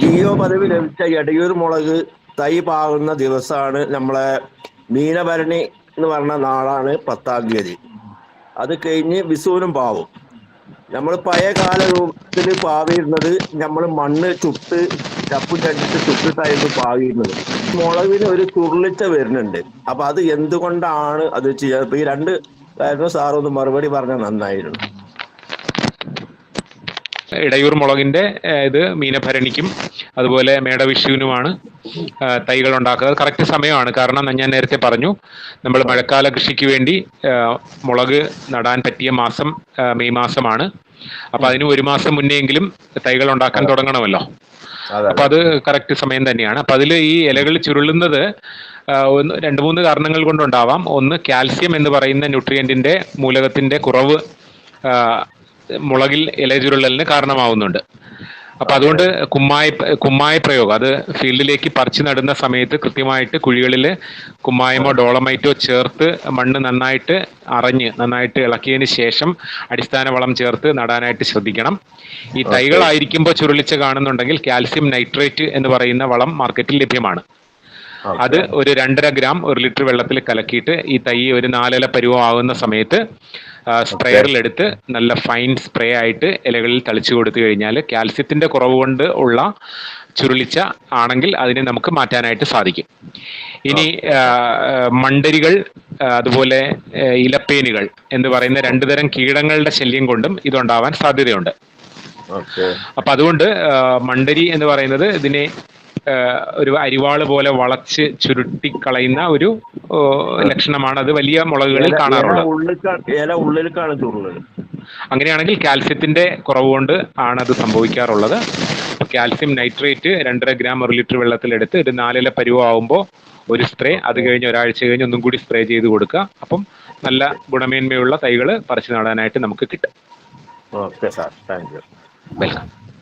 DO പദവി ലഭിച്ച എടയൂർ മുളക് തൈ പാകുന്ന ദിവസമാണ് നമ്മളെ മീനഭരണി എന്ന് പറഞ്ഞ നാളാണ് പത്താം തീയതി. അത് കഴിഞ്ഞ് വിസുവിനും പാവും. നമ്മൾ പഴയ കാല രൂപത്തിൽ പാവിയിരുന്നത് നമ്മൾ മണ്ണ് ചുട്ട് ചപ്പും ചട്ടിട്ട് ചുട്ടിട്ടായിരുന്നു പാവിയിരുന്നത്. മുളകിന് ഒരു ചുരുളിച്ച വരുന്നുണ്ട്. അപ്പൊ അത് എന്തുകൊണ്ടാണ് അത് ചെയ്യുക ഈ രണ്ട് കാര്യങ്ങൾ സാറൊന്ന് മറുപടി പറഞ്ഞാൽ നന്നായിരുന്നു. ഇടയൂർ മുളകിന്റെ ഇത് മീനഭരണിക്കും അതുപോലെ മേടവിഷുവിനുമാണ് തൈകൾ ഉണ്ടാക്കുന്നത് കറക്റ്റ് സമയമാണ്. കാരണം ഞാൻ നേരത്തെ പറഞ്ഞു നമ്മൾ മഴക്കാല കൃഷിക്ക് വേണ്ടി മുളക് നടാൻ പറ്റിയ മാസം മെയ് മാസമാണ്. അപ്പൊ അതിന് ഒരു മാസം മുന്നെയെങ്കിലും തൈകൾ ഉണ്ടാക്കാൻ തുടങ്ങണമല്ലോ. അപ്പൊ അത് കറക്റ്റ് സമയം തന്നെയാണ്. അപ്പൊ അതിൽ ഈ ഇലകൾ ചുരുളുന്നത് ഒന്ന് രണ്ട് മൂന്ന് കാരണങ്ങൾ കൊണ്ടുണ്ടാവാം. ഒന്ന് കാൽസ്യം എന്ന് പറയുന്ന ന്യൂട്രിയന്റിന്റെ മൂലകത്തിന്റെ കുറവ് മുളകിൽ ഇലചുരുളലിന് കാരണമാവുന്നുണ്ട്. അപ്പൊ അതുകൊണ്ട് കുമ്മായി കുമ്മായ പ്രയോഗം അത് ഫീൽഡിലേക്ക് പറിച്ചു നടുന്ന സമയത്ത് കൃത്യമായിട്ട് കുഴികളിൽ കുമ്മായമോ ഡോളമൈറ്റോ ചേർത്ത് മണ്ണ് നന്നായിട്ട് അറിഞ്ഞ് നന്നായിട്ട് ഇളക്കിയതിന് ശേഷം അടിസ്ഥാന വളം ചേർത്ത് നടാനായിട്ട് ശ്രദ്ധിക്കണം. ഈ തൈകളായിരിക്കുമ്പോൾ ചുരുളിച്ച് കാണുന്നുണ്ടെങ്കിൽ കാൽസ്യം നൈട്രേറ്റ് എന്ന് പറയുന്ന വളം മാർക്കറ്റിൽ ലഭ്യമാണ്. അത് ഒരു രണ്ടര ഗ്രാം ഒരു ലിറ്റർ വെള്ളത്തിൽ കലക്കിയിട്ട് ഈ തൈ ഒരു നാലില പരുവമാകുന്ന സമയത്ത് സ്പ്രെയറിൽ എടുത്ത് നല്ല ഫൈൻ സ്പ്രേ ആയിട്ട് ഇലകളിൽ തളിച്ചു കൊടുത്തു കഴിഞ്ഞാൽ കാൽസ്യത്തിന്റെ കുറവ് കൊണ്ട് ഉള്ള ചുരുളിച്ച ആണെങ്കിൽ അതിനെ നമുക്ക് മാറ്റാനായിട്ട് സാധിക്കും. ഇനി മണ്ടരികൾ അതുപോലെ ഇലപ്പേനുകൾ എന്ന് പറയുന്ന രണ്ടു തരം കീടങ്ങളുടെ ശല്യം കൊണ്ടും ഇതുണ്ടാവാൻ സാധ്യതയുണ്ട്. അപ്പൊ അതുകൊണ്ട് മണ്ടരി എന്ന് പറയുന്നത് ഇതിനെ ഒരു അരിവാൾ പോലെ വളച്ച് ചുരുട്ടി കളയുന്ന ഒരു ലക്ഷണമാണ് അത് വലിയ മുളകുകളിൽ കാണാറുള്ളത്. ഇല ഉള്ളിൽ അങ്ങനെയാണെങ്കിൽ കാൽസ്യത്തിന്റെ കുറവ് കൊണ്ട് ആണ് അത് സംഭവിക്കാറുള്ളത്. കാൽസ്യം നൈട്രേറ്റ് രണ്ടര ഗ്രാം ഒരു ലിറ്റർ വെള്ളത്തിൽ എടുത്ത് ഒരു നാലില പരുവാകുമ്പോൾ ഒരു സ്പ്രേ അത് കഴിഞ്ഞ് ഒരാഴ്ച കഴിഞ്ഞ് ഒന്നും കൂടി സ്പ്രേ ചെയ്ത് കൊടുക്കുക. അപ്പം നല്ല ഗുണമേന്മയുള്ള തൈകൾ പറിച്ചു നടാനായിട്ട് നമുക്ക് കിട്ടും. Okay sir. Thank you. Welcome.